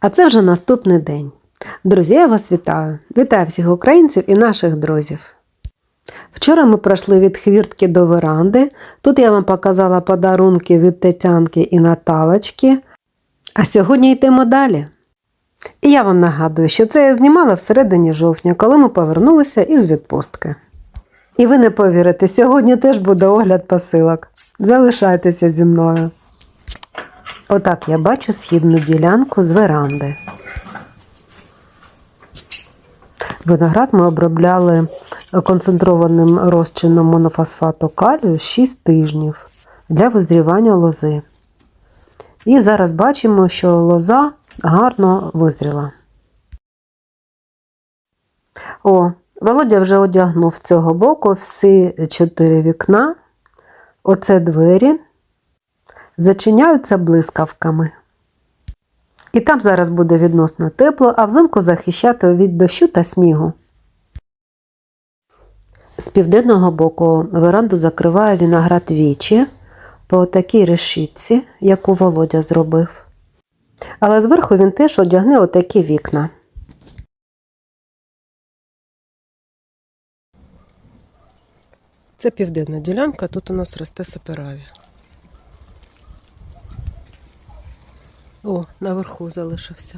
А це вже наступний день. Друзі, я вас вітаю! Вітаю всіх українців і наших друзів. Вчора ми пройшли від хвіртки до веранди. Тут я вам показала подарунки від Тетянки і Наталочки. А сьогодні йдемо далі. І я вам нагадую, що це я знімала всередині жовтня, коли ми повернулися із відпустки. І ви не повірите, сьогодні теж буде огляд посилок. Залишайтеся зі мною. Отак я бачу східну ділянку з веранди. Виноград ми обробляли концентрованим розчином монофосфату калію 6 тижнів для визрівання лози. І зараз бачимо, що лоза гарно визріла. О, Володя вже одягнув цього боку всі чотири вікна. Оце двері зачиняються блискавками. І там зараз буде відносно тепло, а взимку захищати від дощу та снігу. З південного боку веранду закриває виноград вічі по такій решітці, яку Володя зробив. Але зверху він теж одягне отакі вікна. Це південна ділянка, тут у нас росте сапераві. О, наверху залишився.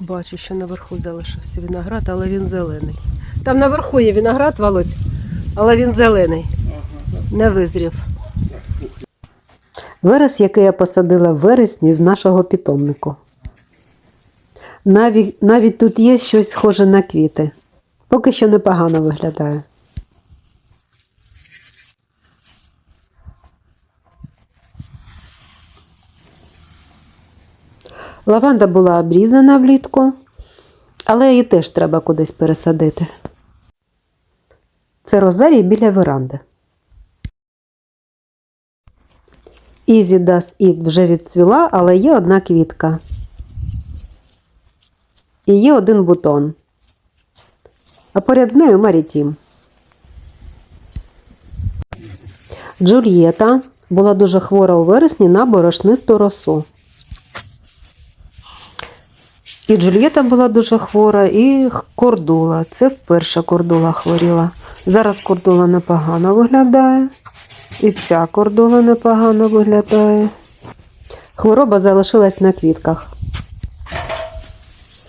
Бачу, що наверху залишився виноград, але він зелений. Там наверху є виноград, Володь, але він зелений. Не визрів. Верес, який я посадила в вересні з нашого питомнику. Навіть, навіть тут є щось схоже на квіти. Поки що непогано виглядає. Лаванда була обрізана влітку, але її теж треба кудись пересадити. Це розарій біля веранди. Easy Does It вже відцвіла, але є одна квітка. І є один бутон. А поряд з нею Марітім. Джульєта була дуже хвора у вересні на борошнисту росу. І Джульєта була дуже хвора, і кордула. Це вперше кордула хворіла. Зараз кордула непогано виглядає. І ця кордула непогано виглядає. Хвороба залишилась на квітках.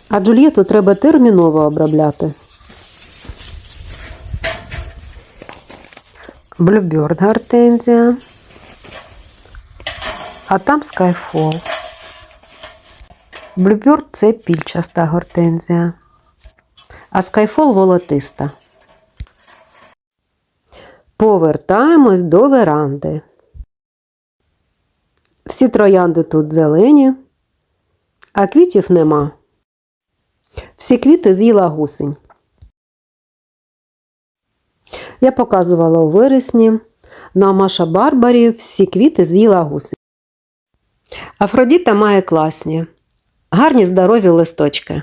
А Джульєту треба терміново обробляти. Блюберд гортензія. А там Skyfall. Блюберд це пільчаста гортензія. А Skyfall волотиста. Повертаємось до веранди. Всі троянди тут зелені, а квітів нема. Всі квіти з'їла гусень. Я показувала у вересні. На Маша Барбарі всі квіти з'їла гусень. Афродіта має класні, гарні здорові листочки.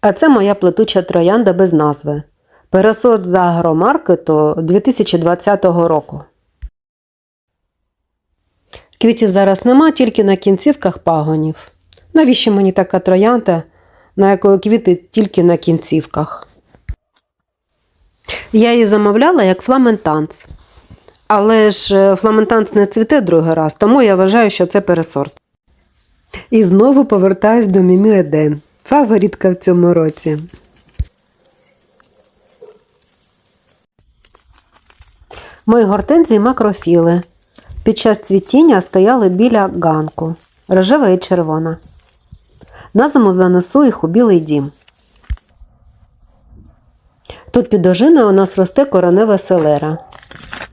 А це моя плетуча троянда без назви. Пересорт з агромаркету 2020 року. Квітів зараз нема, тільки на кінцівках пагонів. Навіщо мені така троянда, на якої квіти тільки на кінцівках? Я її замовляла як фламентанц. Але ж е, фламентанц не цвіте другий раз, тому я вважаю, що це пересорт. І знову повертаюсь до Мімі Еден. Фаворитка в цьому році. Мої гортензії макрофіли. Під час цвітіння стояли біля ганку, рожева і червона. На зиму занесу їх у білий дім. Тут під ожиною у нас росте коренева селера.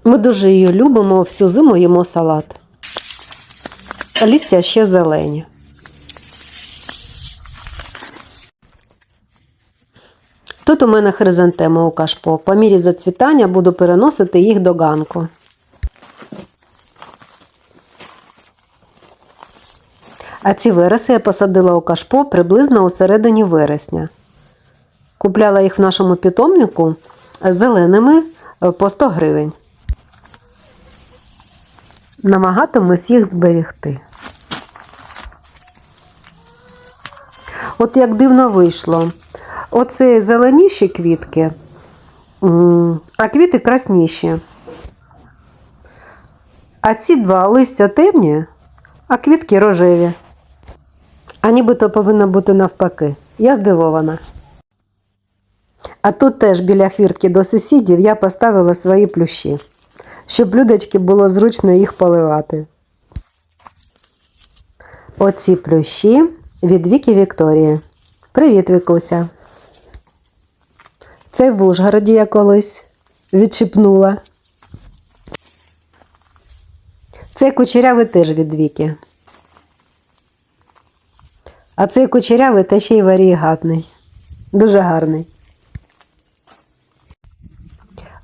Ми дуже її любимо, всю зиму їмо салат. Листя ще зелені. Тут у мене хризантеми у кашпо. По мірі зацвітання буду переносити їх до ганку. А ці вереси я посадила у кашпо приблизно у середині вересня. Купляла їх в нашому питомнику зеленими е, по 100 гривень. Намагатимусь їх зберегти. От як дивно вийшло. Оце зеленіші квітки, а квіти красніші. А ці два листя темні, а квітки рожеві. А нібито повинно бути навпаки. Я здивована. А тут теж біля хвіртки до сусідів я поставила свої плющі, щоб людочки було зручно їх поливати. Оці плющі від Віки Вікторії. Привіт, Вікуся. Це в Ужгороді я колись відчіпнула. Цей кучерявий теж від Віки. А цей кучерявий та ще й варігатний. Дуже гарний.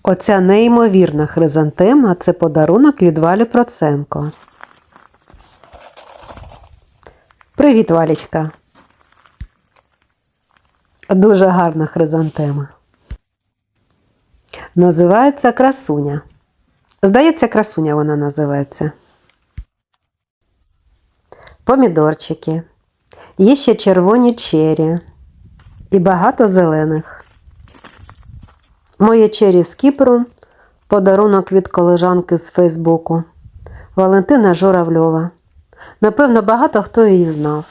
Оця неймовірна хризантема це подарунок від Валі Проценко. Привіт, Валічка. Дуже гарна хризантема. Називається красуня. Здається, красуня вона називається. Помідорчики. Є ще червоні чері і багато зелених. Моє чері з Кіпру подарунок від колежанки з Фейсбуку Валентина Журавльова. Напевно, багато хто її знав.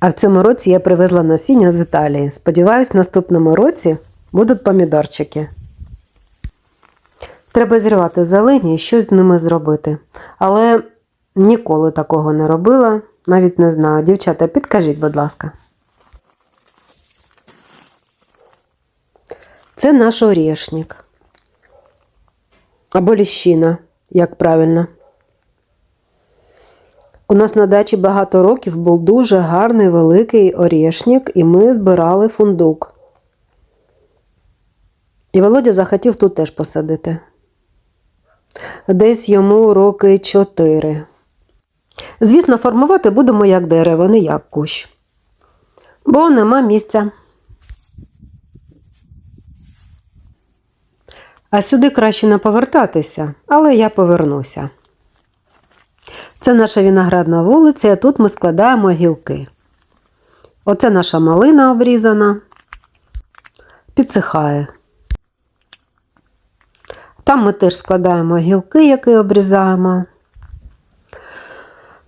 А в цьому році я привезла насіння з Італії. Сподіваюсь, в наступному році будуть помідорчики. Треба зірвати зелені і щось з ними зробити. Але ніколи такого не робила, навіть не знаю. Дівчата, підкажіть, будь ласка. Це наш орешник. Або ліщина, як правильно. У нас на дачі багато років був дуже гарний великий орешник, і ми збирали фундук. І Володя захотів тут теж посадити. Десь йому роки чотири. Звісно, формувати будемо як дерево, не як кущ. Бо нема місця. А сюди краще не повертатися, але я повернуся. Це наша виноградна вулиця, а тут ми складаємо гілки. Оце наша малина обрізана, підсихає. Там ми теж складаємо гілки, які обрізаємо.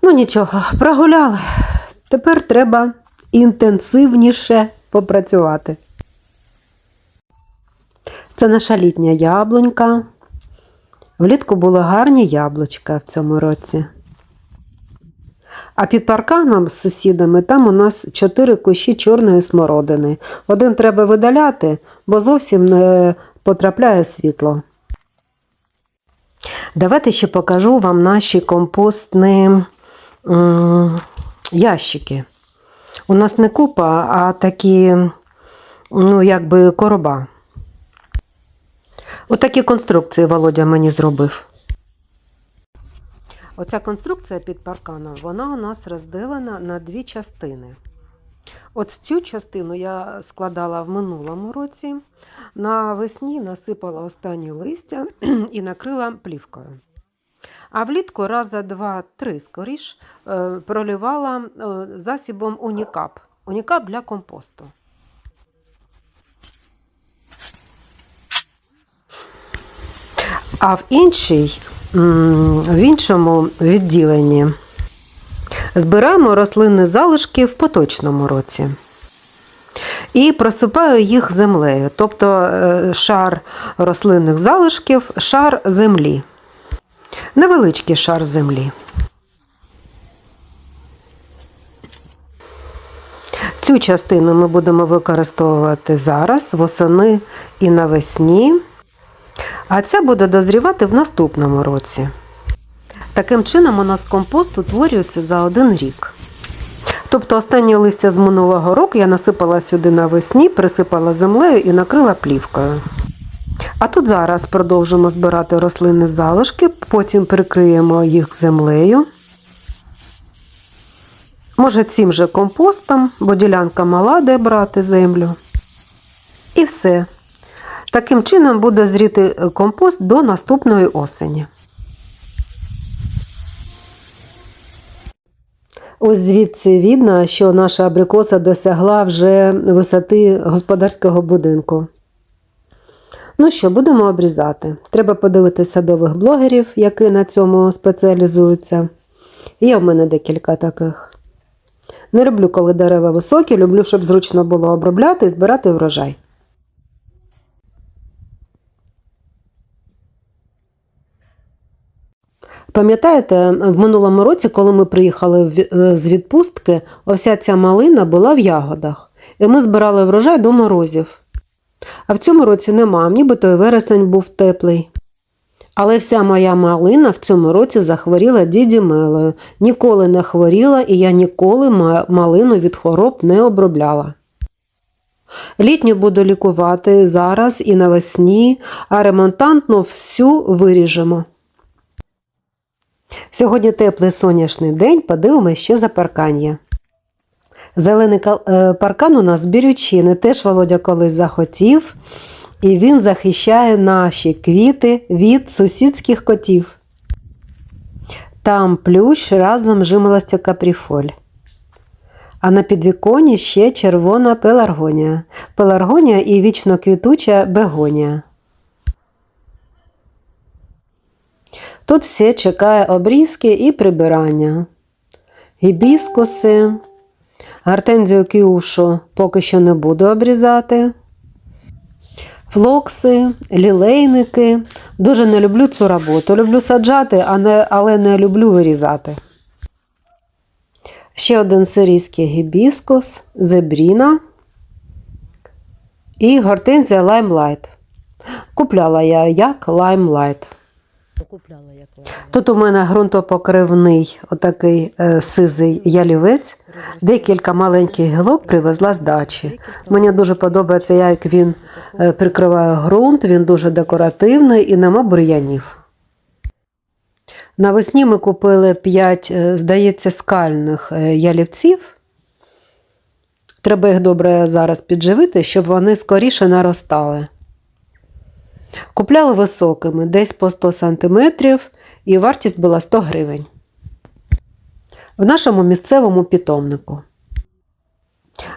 Ну нічого, прогуляли. Тепер треба інтенсивніше попрацювати. Це наша літня яблунька. Влітку були гарні яблучка в цьому році. А під парканом з сусідами там у нас чотири кущі чорної смородини. Один треба видаляти, бо зовсім не потрапляє світло. Давайте ще покажу вам наші компостні ящики. У нас не купа, а такі, ну, якби короба. Отакі конструкції Володя мені зробив. Оця конструкція під парканом, вона у нас розділена на дві частини. От цю частину я складала в минулому році. Навесні насипала останні листя і накрила плівкою. А влітку раз два-три скоріш е, проливала е, засібом унікап. Унікап для компосту. А в іншій, в іншому відділенні збираємо рослинні залишки в поточному році. І просипаю їх землею, тобто е, шар рослинних залишків, шар землі. Невеличкий шар землі. Цю частину ми будемо використовувати зараз, восени і навесні, а ця буде дозрівати в наступному році. Таким чином, у нас компост утворюється за один рік. Тобто останнє листя з минулого року я насипала сюди навесні, присипала землею і накрила плівкою. А тут зараз продовжимо збирати рослинні залишки, потім прикриємо їх землею. Може, цим же компостом, бо ділянка мала, де брати землю. І все. Таким чином буде зріти компост до наступної осені. Ось звідси видно, що наша абрикоса досягла вже висоти господарського будинку. Ну що, будемо обрізати. Треба подивитися садових блогерів, які на цьому спеціалізуються. Є в мене декілька таких. Не люблю, коли дерева високі, люблю, щоб зручно було обробляти і збирати врожай. Пам'ятаєте, в минулому році, коли ми приїхали е, з відпустки, вся ця малина була в ягодах, і ми збирали врожай до морозів. А в цьому році нема, нібито і вересень був теплий. Але вся моя малина в цьому році захворіла діді Мелою. Ніколи не хворіла, і я ніколи малину від хвороб не обробляла. Літню буду лікувати зараз і навесні, а ремонтантну всю виріжемо. Сьогодні теплий сонячний день, подивимось ще за паркання. Зелений е, паркан у нас з бірючини, теж Володя колись захотів, і він захищає наші квіти від сусідських котів. Там плющ разом жимолостя капріфоль. А на підвіконі ще червона пеларгонія. Пеларгонія і вічно квітуча бегонія. Тут все чекає обрізки і прибирання. Гібіскуси, гортензію кіушу поки що не буду обрізати. Флокси, лілейники. Дуже не люблю цю роботу. Люблю саджати, але не люблю вирізати. Ще один сирійський гібіскус, зебріна і гортензія лаймлайт. Купляла я як лаймлайт. Тут у мене ґрунтопокривний отакий е, сизий ялівець. Декілька маленьких гілок привезла з дачі. Мені дуже подобається, як він е, прикриває ґрунт, він дуже декоративний і нема бур'янів. Навесні ми купили 5, здається, скальних е, ялівців. Треба їх добре зараз підживити, щоб вони скоріше наростали. Купляли високими, десь по 100 см, і вартість була 100 гривень. В нашому місцевому питомнику.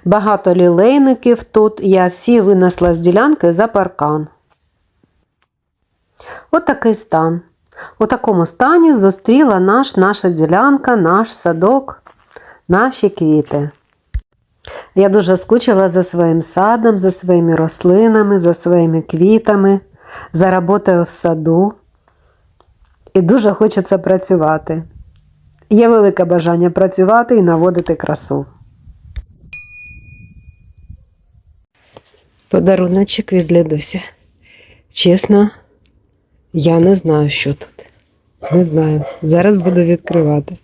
Багато лілейників тут, я всі винесла з ділянки за паркан. От такий стан. У такому стані зустріла наш, наша ділянка, наш садок, наші квіти. Я дуже скучила за своїм садом, за своїми рослинами, за своїми квітами, за роботою в саду. І дуже хочеться працювати. Є велике бажання працювати і наводити красу. Подаруночок від Лідуся. Чесно, я не знаю, що тут. Не знаю. Зараз буду відкривати.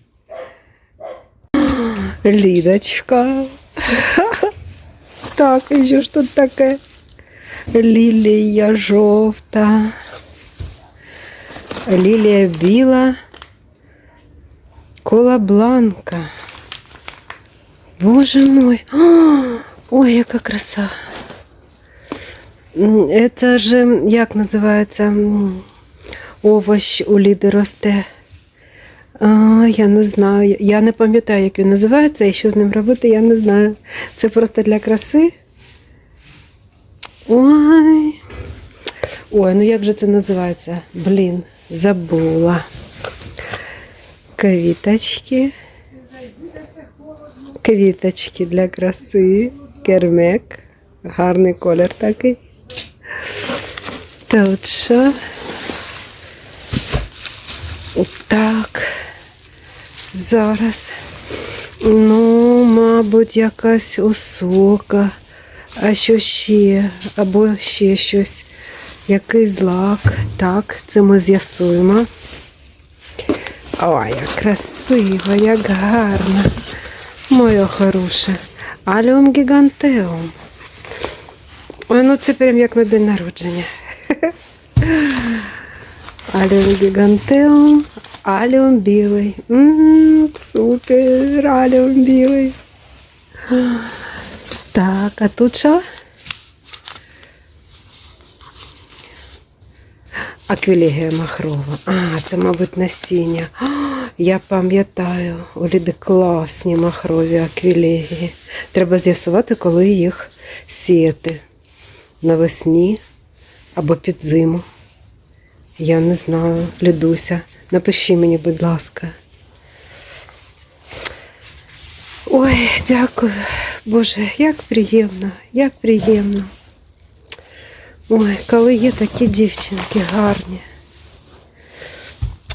Лідочка. Так, і що ж тут таке? Лілія жовта. Лілія біла. Кола бланка. Боже мой. Ой, яка краса. Это же, як називається, овощ у Ліди росте. А, я не знаю. Я не пам'ятаю, як він називається, і що з ним робити, я не знаю. Це просто для краси. Ой. Ой, ну як же це називається? Блін, забула. Квіточки. Квіточки для краси. Кермек. Гарний колір такий. Тут що? Так. Зараз. Ну, мабуть, якась осока. А що ще? Або ще щось. Якийсь лак. Так, це ми з'ясуємо. Ой, як красиво, як гарно. Моє хороше. Аліум гігантеум. Ой, ну це прям як на день народження. Аліум гігантеум, аліум білий. М, Супер, аліум білий. Так, а тут що? Аквілегія махрова. А, це, мабуть, насіння. А, я пам'ятаю, у Ліди класні махрові аквілегії. Треба з'ясувати, коли їх сіяти. Навесні або під зиму. Я не знаю, Лідуся. Напиши мені, будь ласка. Ой, дякую. Боже, як приємно, як приємно. Ой, коли є такі дівчинки гарні.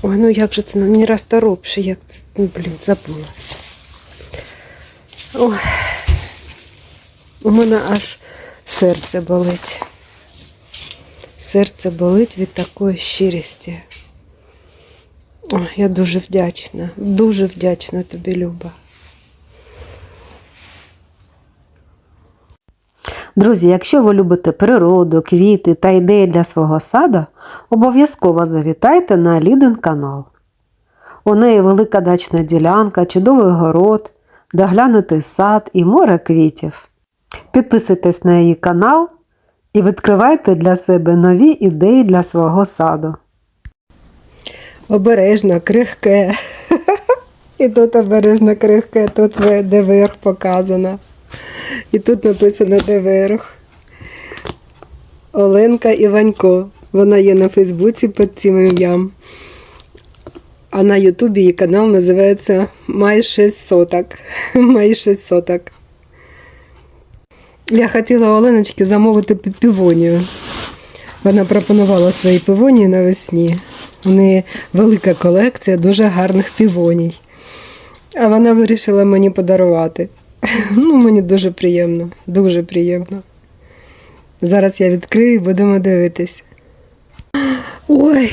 Ой, ну як же це ну, не розторопши, як це, ну, блін, забула. Ой, у мене аж серце болить. Серце болить від такої щирості. Ой, я дуже вдячна, дуже вдячна тобі, Люба. Друзі, якщо ви любите природу, квіти та ідеї для свого саду, обов'язково завітайте на Лідин канал. У неї велика дачна ділянка, чудовий город, доглянутий сад і море квітів. Підписуйтесь на її канал і відкривайте для себе нові ідеї для свого саду. Обережно, крихке. І тут обережно крихке, тут де верх показано. І тут написано де верх. Оленка Іванько. Вона є на Фейсбуці під цим ім'ям. А на Ютубі її канал називається Май 6 соток. Май 6 соток. Я хотіла Оленочки замовити пі- півонію. Вона пропонувала свої півонії навесні. У неї велика колекція дуже гарних півоній. А вона вирішила мені подарувати. Ну, мені дуже приємно, дуже приємно. Зараз я відкрию і будемо дивитись. Ой,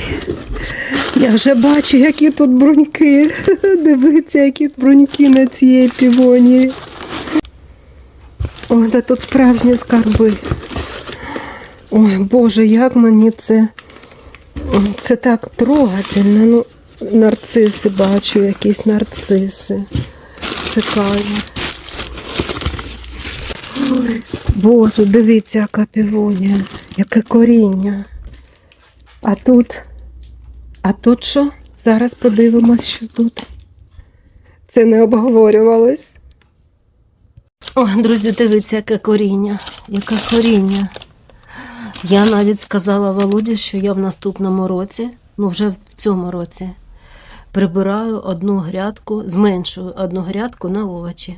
я вже бачу, які тут бруньки. Дивіться, які бруньки на цієї півонії. О, да тут справжні скарби. Ой, Боже, як мені це. Це так трогательно. Ну, нарциси бачу, якісь нарциси. Цікаві. Боже, дивіться, яка півонія, яке коріння. А тут, а тут що? Зараз подивимось, що тут. Це не обговорювалось. О, друзі, дивіться, яке коріння. Яке коріння. Я навіть сказала Володі, що я в наступному році, ну вже в цьому році, прибираю одну грядку, зменшую одну грядку на овочі.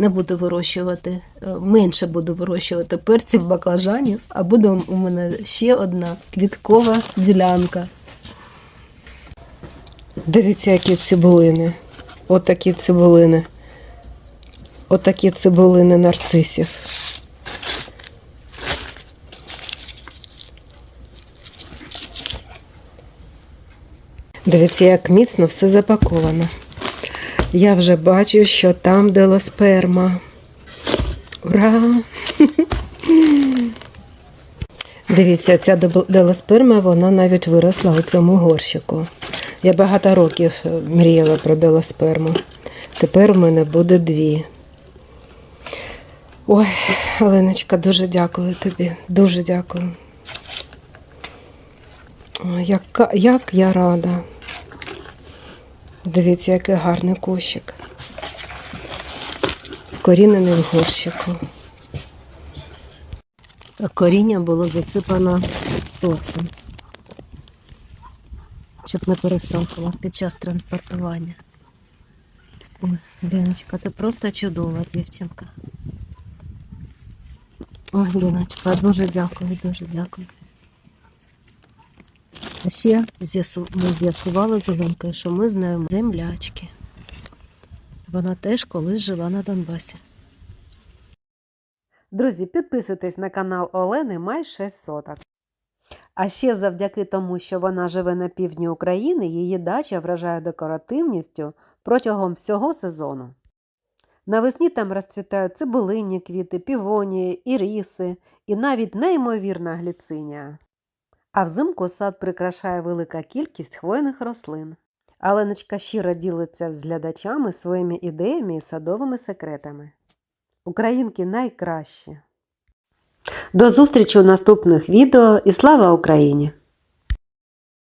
Не буду вирощувати, е, менше буду вирощувати перців, баклажанів, а буде у мене ще одна квіткова ділянка. Дивіться, які цибулини. Отакі цибулини. Отакі цибулини нарцисів. Дивіться, як міцно все запаковано. Я вже бачу, що там делосперма. Ура! Дивіться, ця делосперма, вона навіть виросла у цьому горщику. Я багато років мріяла про делосперму. Тепер у мене буде дві. Ой, Оленочка, дуже дякую тобі. Дуже дякую. Яка, як я рада. Дивіться, який гарний кущик. Корінений в горщику. Коріння було засипано тортом, щоб не пересохло під час транспортування. Ой, Леночка, ти просто чудова дівчинка. Ой, Леночка, дуже дякую, дуже дякую. А ще ми з'ясували з Оленкою, що ми знаємо землячки. Вона теж колись жила на Донбасі. Друзі, підписуйтесь на канал Олени Май 6 соток. А ще завдяки тому, що вона живе на півдні України, її дача вражає декоративністю протягом всього сезону. Навесні там розцвітають цибулинні квіти, півонії, іріси і навіть неймовірна гліцинія. А взимку сад прикрашає велика кількість хвойних рослин. Аленочка щиро ділиться з глядачами своїми ідеями і садовими секретами. Українки найкращі. До зустрічі у наступних відео і слава Україні!